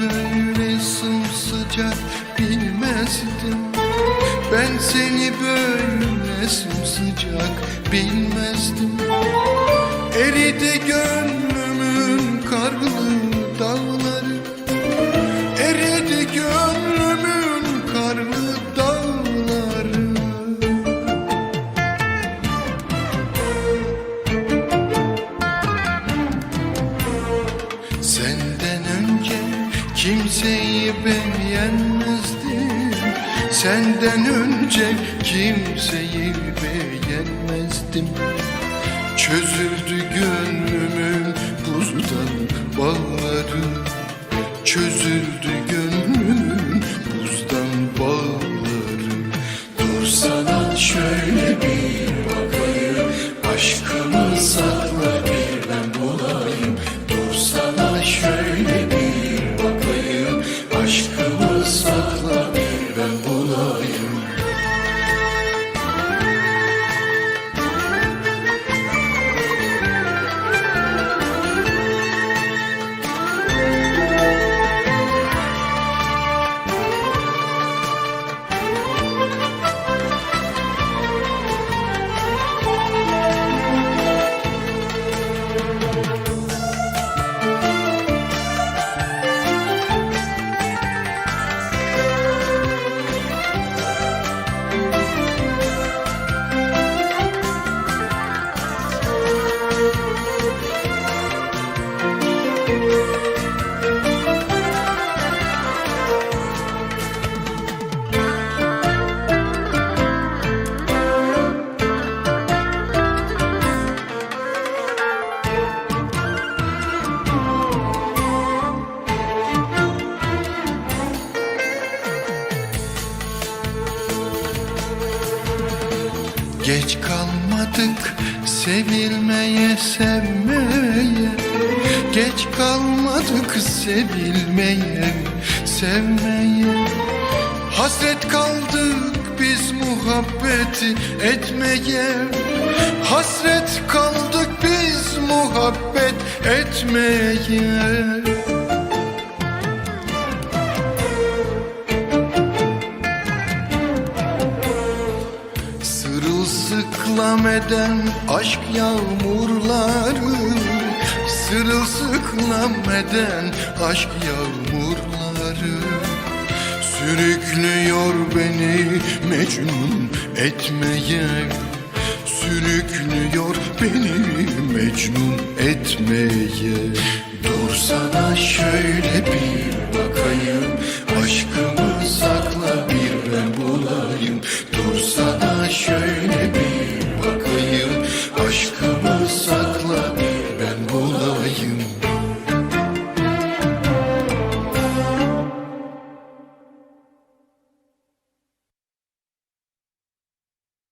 böyle sımsıcak bilmezdim. Ben seni böyle sımsıcak bilmezdim. Eridi gönlümün karlı dağları. Eridi gönlümün kimseyi beğenmezdim Senden önce kimseyi beğenmezdim Çözüldü gönlümün buzdan bağları. Çözüldü gönlümün buzdan bağları. Dursana şöyle bir bakayım. Aşkımı sakla bir Geç kalmadık sevilmeye sevmeye. Geç kalmadık sevilmeye sevmeye. Hasret kaldık biz muhabbeti etmeye. Hasret kaldık biz muhabbet etmeye Sırılsıklam eden aşk yağmurları Sırılsıklam eden aşk yağmurları. Sürüklüyor beni mecnun etmeye Sürüklüyor beni mecnun etmeye. Dursana şöyle bir bakayım Aşkımı